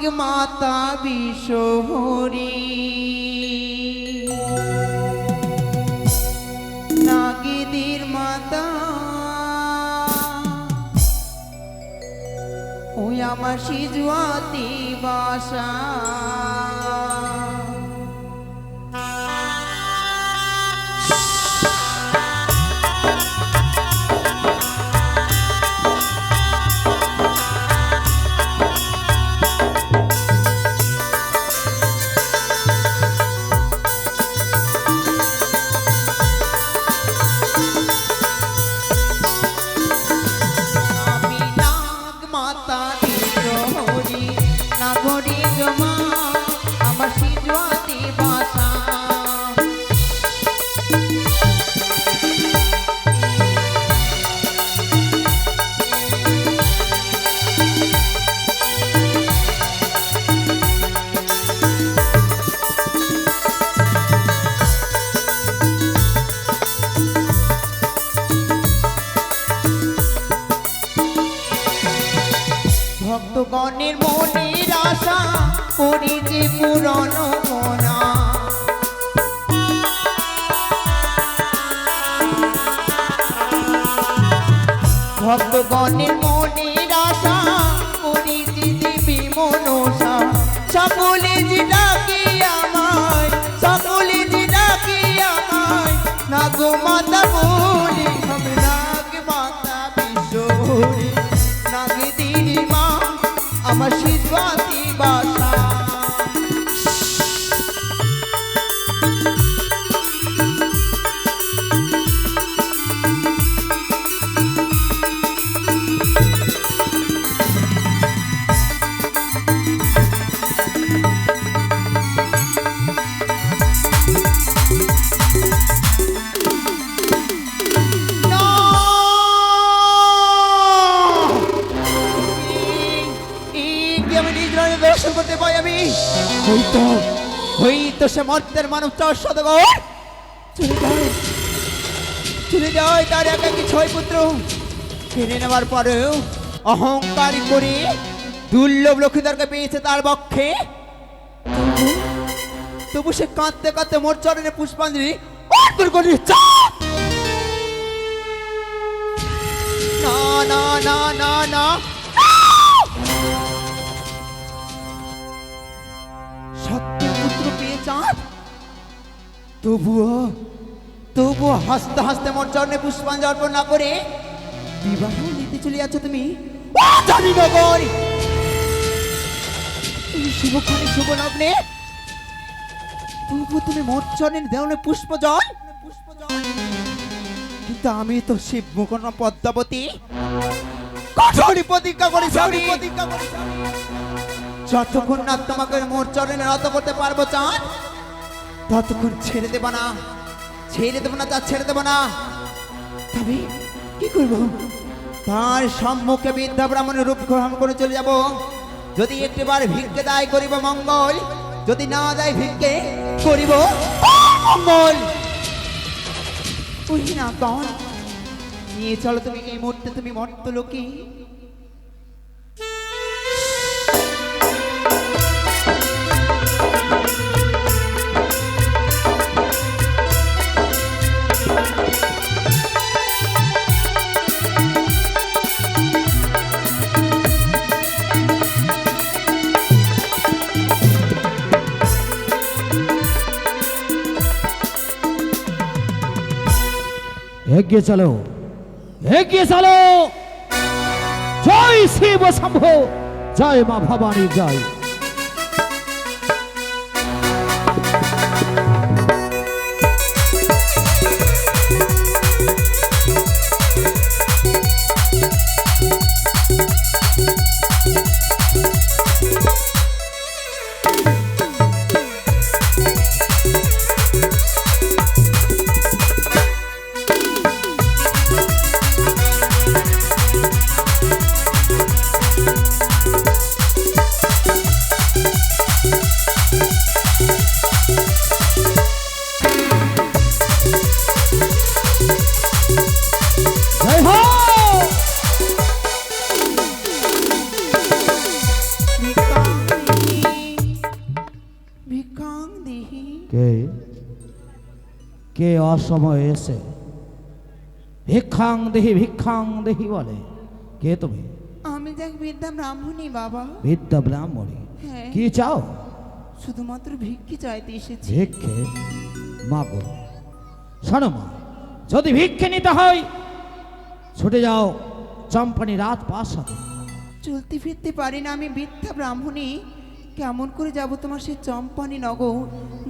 নাগ মাতা বিশহরি নাগিদির মাতা ওই আমার সিজুয়াতি বাসা। ভক্তগণের মনের আশা করি যে পুরনো মনা। ভক্তগণের মনের আশা করি যে দেবী মনসা। আমার মর্তের মানব চার সদগর চলে যায়। চলে যায় তার একাকি ছয় পুত্র। কেড়ে নেওয়ার পরেও অহংকার করে দুর্লভ লক্ষ্মীদারকে পেয়েছে তার তবু- তবু সে কাঁদতে কাঁদতে মোর চরণে পুষ্পাঞ্জলি। অর্পণ করে না না না না না। তবুও তবুও হাসতে হাসতে মোর চরণে পুষ্পাঞ্জলি অর্পণ না করে বিবাহ নিতে চলে যাচ্ছ তুমি? ও জানি নগর শুভক্ষণে শুভ লগ্নে তবু তুমি মোর চরণে দেওয়ালে পুষ্প জল? কিন্তু আমি তো শিব মুখন পদ্মাবতী। কঠোরই প্রতিজ্ঞা করি সরি প্রতিজ্ঞা করি যতক্ষণ না তোমাকে মোর চরণে নত করতে পারব চাঁদ ততক্ষণ ছেড়ে দেব না। ছেড়ে দেবো না, তা ছেড়ে দেবো না। তবে কি করব? তার সম্মুখে বিদ্যা ব্রাহ্মণের রূপ গ্রহণ করে চলে যাব। যদি একটিবার ভিক্ষে দায় করিব মঙ্গল, যদি না দেয় ভিক্ষে করিব মঙ্গল না কন। নিয়ে চলো তুমি, এই মুহূর্তে তুমি মর্ত লোকে এগিয়ে চলো। এগিয়ে চলো। জয় শিব শম্ভ। জয় মা ভবানী জয়। কে? কে অসময়ে এসে? ভিক্ষাং দেহি ভিক্ষাং দেহি বলে। কে তুমি? আমি দেখ বিদ্যা ব্রাহ্মণী বাবা। বিদ্যা ব্রাহ্মণী। হ্যাঁ। কি চাও? শুধুমাত্র ভিক্ষি চাইতে এসেছি। ভিক্ষে? মাগো শোনো মা যদি ভিক্ষে নিতে হয় ছুটে যাও চম্পানি রাত পাঁচ সাথে। চলতে ফিরতে পারি না আমি বিদ্যা ব্রাহ্মণী। কেমন করে যাব তোমার সেই চম্পানি নগর?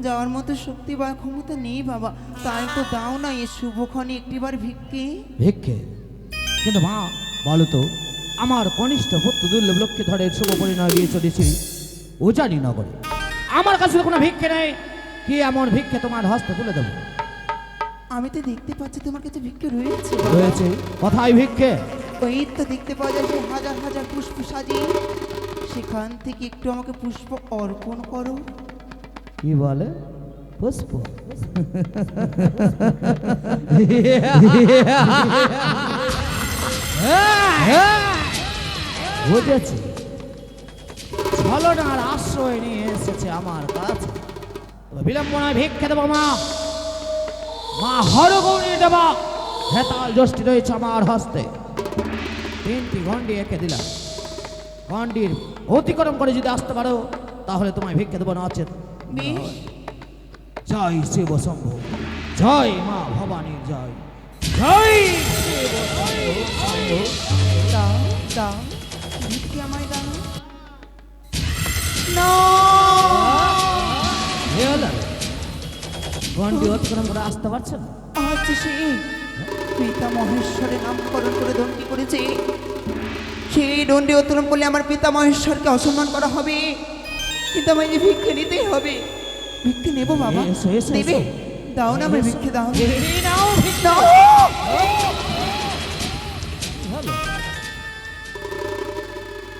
যাওয়ার মতো শক্তি বা ক্ষমতা নেই বাবা। তাই তো দাও না এ শুভক্ষণে একটিবার ভিক্ষে। ভিক্ষে? কিন্তু মা বলো তো আমার কনিষ্ঠ ভক্ত দুর্লভ লক্ষ্মী ধরের শুভ পরিণয় দিয়ে চলেছি উজানি নগরে। আমার কাছে তো কোনো ভিক্ষে নেই। কি এমন ভিক্ষে তোমার হস্তে তুলে দেবো? আমি তো দেখতে পাচ্ছি তোমার কাছে ভিক্ষে রয়েছে। রয়েছে। কোথায় ভিক্ষে? ওই তো দেখতে পাওয়া যায় সেই হাজার হাজার পুষ্প সাজিয়ে সেখান থেকে একটু আমাকে পুষ্প অর্পণ করো। কি বলে? পুষ্প? বুঝেছি। ছলনার আশ্রয় নিয়ে এসেছে আমার কাছে। বিলম্বনায় ভিক্ষে দেবো মা। মা হরগৌরী দেবা। হেতাল যষ্টি রয়েছে আমার হস্তে। তিনটি গন্ডি এঁকে দিলাম গন্ডির অতিক্রম করে যদি আসতে পারো তাহলে তোমায় ভিক্ষে দেবো না আছে জয় শিব শম্ভ। জয় মা ভবানী জয়। জয় শিব শম্ভ। শম্ভ দাও দাও ভিক্ষে আমায় দাও না। অতিক্রম করে আসতে পারছে না। সে পিতা মহেশ্বরের নামকরণ করে দণ্ডি করেছে। সেই দণ্ডে অতিক্রম করলে আমার পিতা মহেশ্বরকে অসম্মান করা হবে। কিন্তু আমায় যে ভিক্ষে নিতেই হবে ভিক্ষে নেব বাবা। দেবে? দাও না আমার। ভিক্ষে দাও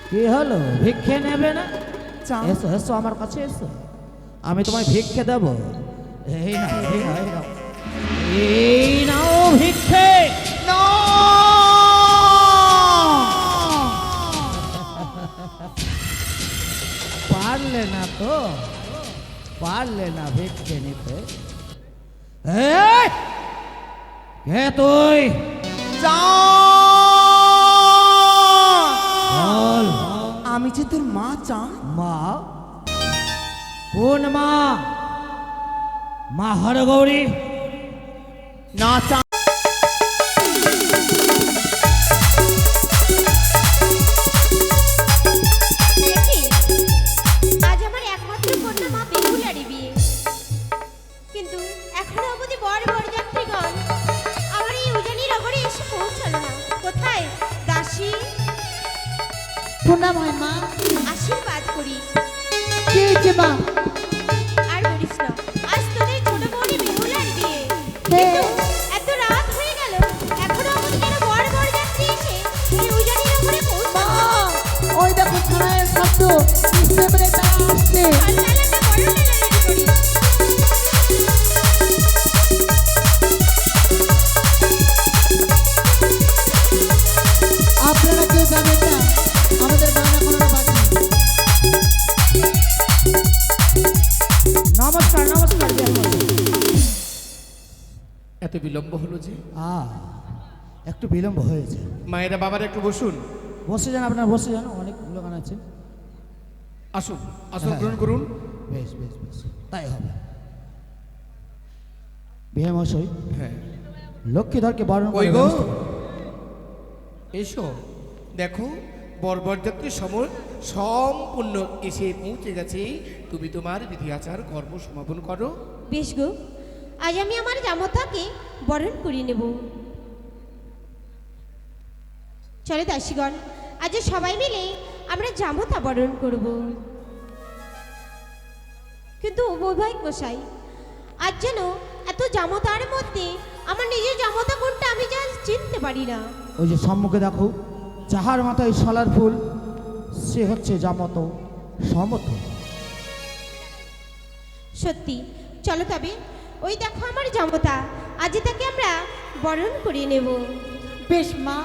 কি হলো? ভিক্ষে নেবে না। এসো এসো আমার কাছে এসো। আমি তোমায় ভিক্ষে দেব। এই নাও এই নাও এই নাও। এই নাও ভিক্ষে। পারলে না তো পারলে না ভিক্ষে নিতে! কে তুই? আমি যে তোর মা চা মা? কোন মা? মা হরগৌরী না এত বিলম্ব হলো যে? আ একটু বিলম্ব হয়েছে। মায়েরা বাবার একটু বসুন। বসে যান আপনার বসে যান অনেক লোকান আছে। আসুন আসন গ্রহণ করুন। বেশ বেশ বেশ তাই হবে। বিহে মশাই হ্যাঁ। লক্ষ্মীধরকে বরণ ওই করে গো এসো। দেখো বরবরযাত্রী সময় সম্পূর্ণ এসে পৌঁছে গেছে। তুমি তোমার বিধি আচার কর্ম সমাপন করো। বেশ গো আজ আমি আমার জামতাকে বরণ করিয়ে নেব। চলে দাসীগণ আজ সবাই মিলে আমরা জামতা বরণ করব। কিন্তু বৈবাহিক মশাই আজ যেন এত জামতার মধ্যে আমার নিজের জামতা কোনটা আমি যা চিনতে পারি না। ওই যে সম্মুখে দেখো যাহার মাথায় সালার ফুল সে হচ্ছে জামত সমত সত্যি চলো তবে ওই দেখো আমার জমতা। আজ তাকে আমরা বরণ করিয়ে নেব। বেশ মা।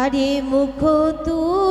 আরে মুখ তুলো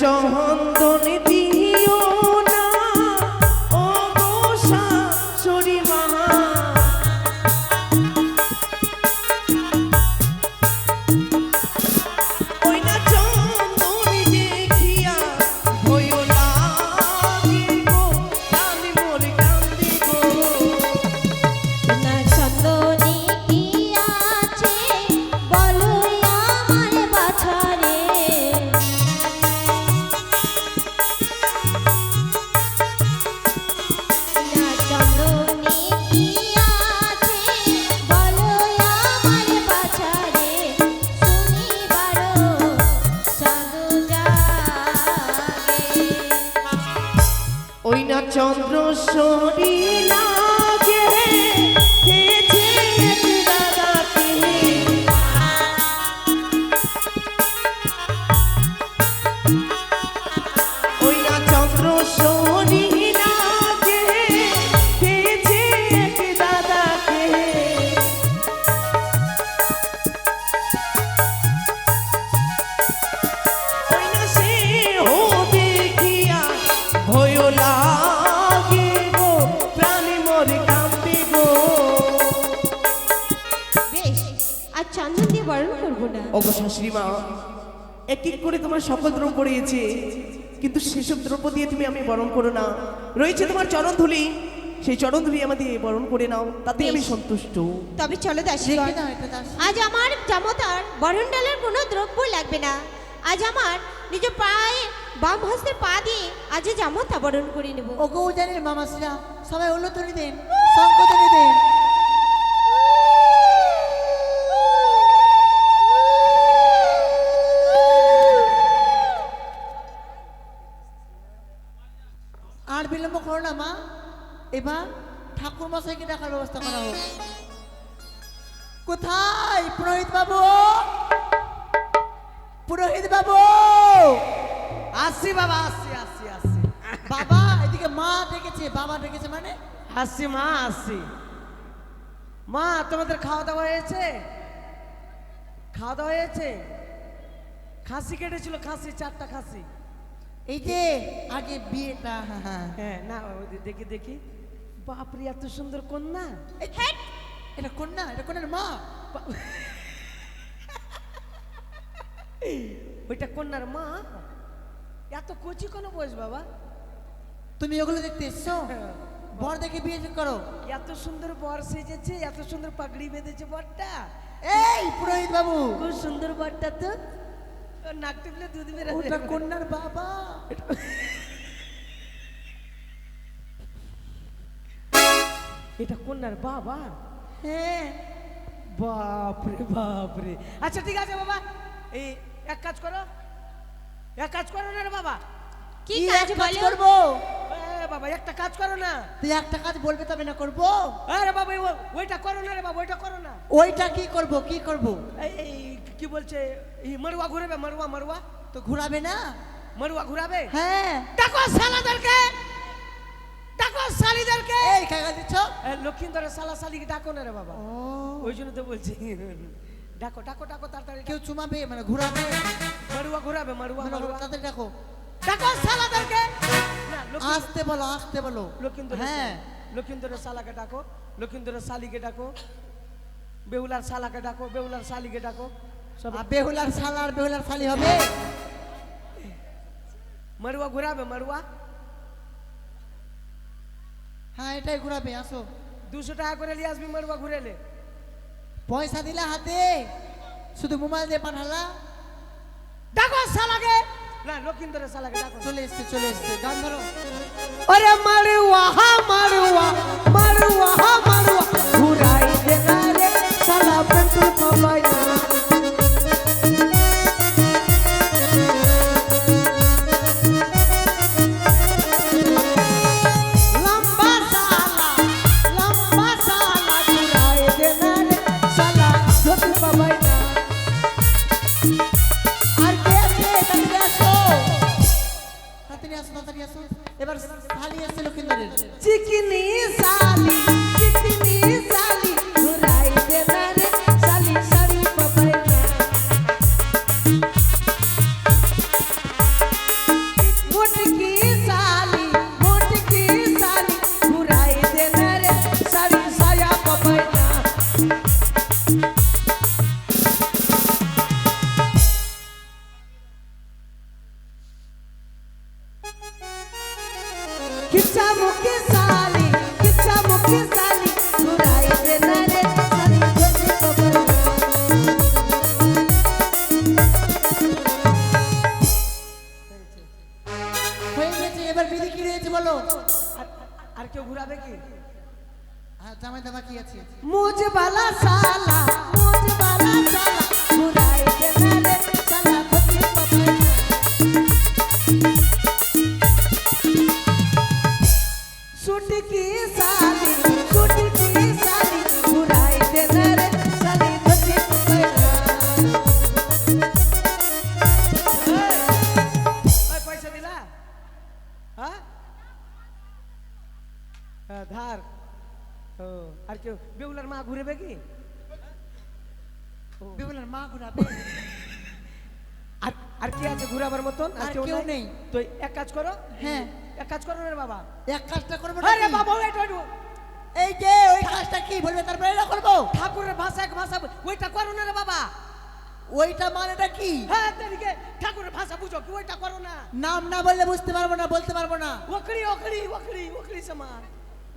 চন্দন দিও। করব না শাশুড়ি মা এক এক করে তোমার সকল দ্রব্য রয়েছে কিন্তু সেসব দ্রব্য দিয়ে তুমি আমি বরণ করো না। রয়েছে তোমার চরণ ধুলি সেই চরণ ধুলি আমাদের বরণ করে নাও তাতে আমি সন্তুষ্ট। তবে চলো দাস আজ আমার জামতার বরণ ডালার কোনো দ্রব্য লাগবে না। আজ আমার নিজ পায়ে বাম হস্তের পা দিয়ে আজ জামতা বরণ করে নেব। ও গো জানেন মামাসিরা সবাই উল্লতনি দেন শঙ্কতনি দেন। এবার ঠাকুর মশাইকে ডাকার ব্যবস্থা করা হোক। কোথায় পুরোহিত বাবু পুরোহিত বাবু আসছি বাবা আসছি আসছি আসছি। বাবা এদিকে মা ডেকেছে বাবা ডেকেছে মানে? আসছি মা আসছি। মা তোমাদের খাওয়া দাওয়া হয়েছে? খাওয়া দাওয়া হয়েছে? খাসি কেটেছিল খাসি চারটা খাসি। এই যে আগে বিয়েটা হ্যাঁ, হ্যাঁ। হ্যাঁ না দেখি দেখি। বাপরে এত সুন্দর কন্যা! এটা কন্যা এটা কন্যার মা ওইটা কন্যার মা এত কচি কোনো বয়স বাবা তুমি ওগুলো দেখতে এসছো বর দেখে বিয়ে করো এত সুন্দর বর সেজেছে এত সুন্দর পাগড়ি বেঁধেছে বরটা এই পুরোহিত বাবু খুব সুন্দর বরটা তো নাক টিপলে দুধ বেরোবে ওটা কন্যার বাবা এটা কন্যার বাবা? হ্যাঁ। বাপরে বাপরে। আচ্ছা ঠিক আছে বাবা। এই এক কাজ করো। এক কাজ করো না রে বাবা। কি কাজ করব। বাবা একটা কাজ করো না। তুই একটা কাজ বলবে তবে না করব? আরে বাবা ওইটা করো না রে বাবা ওইটা করো না। ওইটা কি করব কি করব? এই কি বলছে? মারুয়া ঘুরাবে মারুয়া মারুয়া। তো ঘুরাবে না? মারুয়া ঘুরাবে? হ্যাঁ। শালাদেরকে। ডাকো শালিদেরকে এই কাকা দিচ্ছ? এ, লক্ষিন্দরের সালা সালিকে ডাকো না রে বাবা। ওই জন্য তো বলছি। ডাকো ডাকো ডাকো তাড়াতাড়ি কেউ চুমাবে মানে ঘুরাবে। মারুয়া ঘোরাবে মারুয়া মানে মারুয়া। তাদের ডাকো। না লক্ষিন্দর আসতে বলো আসতে বলো। লক্ষিন্দর হ্যাঁ। লক্ষিন্দরের সালাকে ডাকো। লক্ষিন্দরের শালিকে ডাকো। বেহুলার শালাকে ডাকো বেহুলার শালিকে ডাকো। সব বেহুলার সালার বেহুলার শালি হবে? মারুয়া ঘোরাবে মারুয়া। হ্যাঁ এটাই ঘুরাবে আসো। দুশো টাকা করে নিয়ে আসবি মারুয়া ঘুরেলে। পয়সা দিলা হাতে শুধু মোবাইল দিয়ে পাঠালা। ডাকো সালাকে না লক্ষিন্দরের সালাকে ডাকো। চলে এসছে চলে এসছে গান ধরো। ওরে মারুয়া হা মারুয়া মারুয়া জামাই দাদা কি আছে? মুজবালা সালা মুজবালা আর কি আছে ঘুরাবার মতন? আর কেউ নেই। তো এক কাজ করো। হ্যাঁ। এক কাজ করো রে বাবা। এক কাজটা করব আরে বাবা ওইটা ওইটা, এই যে ওই কাজটা কি বলবে? তারপরে এটা করব? ঠাকুরের ভাষা এক ভাষা ওইটা করো না রে বাবা। ওইটা মানেটা কি? হ্যাঁ তেরিকে ঠাকুরের ভাষা বুঝো কি? ওইটা করো না। নাম না বললে বুঝতে পারব না বলতে পারব না। ওকড়ি ওকড়ি ওকড়ি ওকড়ি সমান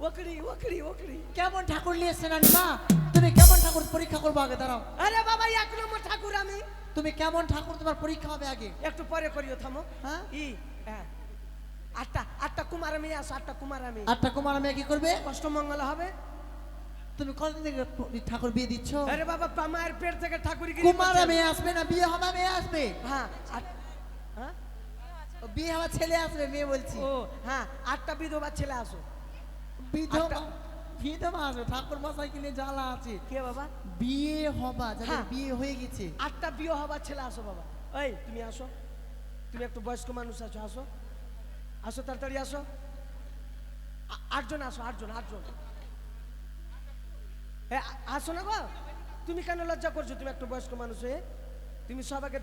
ওকড়ি ওকড়ি ওকড়ি। কেমন ঠাকুর নিয়ে এসছে নানিমা তুমি কেমন ঠাকুর পরীক্ষা করব আগে দাঁড়াও। আরে বাবা এক নম্বর ঠাকুর আমি। তুমি কেমন ঠাকুর তোমার পরীক্ষা হবে আগে? একটু পরে করিও থামো। হ্যাঁ? ই হ্যাঁ। আটটা আটটা কুমার আমি আসো আটটা কুমার আমি। আটটা কুমার মেয়ে কি করবে? কষ্ট মঙ্গল হবে। তুমি কতদিন থেকে ঠাকুর বিয়ে দিচ্ছ? আরে বাবা পা- মায়ের পেট থেকে ঠাকুর কুমার মেয়ে আসবে না বিয়ে হবে মেয়ে আসবে। হ্যাঁ হ্যাঁ? বিয়ে হওয়া ছেলে আসবে মেয়ে বলছি। ও হ্যাঁ আটটা বিধবা ছেলে আসো। বিধবা ঠাকুর মশাই কিনে জ্বালা আছে। কে বাবা? বিয়ে হবা যাদের হ্যাঁ। বিয়ে হয়ে গেছে। আটটা বিয়ে হবার ছেলে আসো বাবা। এই তুমি আসো। তুমি একটু বয়স্ক মানুষ আছো আসো। আসো তাড়াতাড়ি আসো। আটজন আসো আটজন আটজন। আ- আসো না গো। তুমি কেন লজ্জা করছ? তুমি একটু বয়স্ক মানুষ হয়ে। তুমি সবাইকে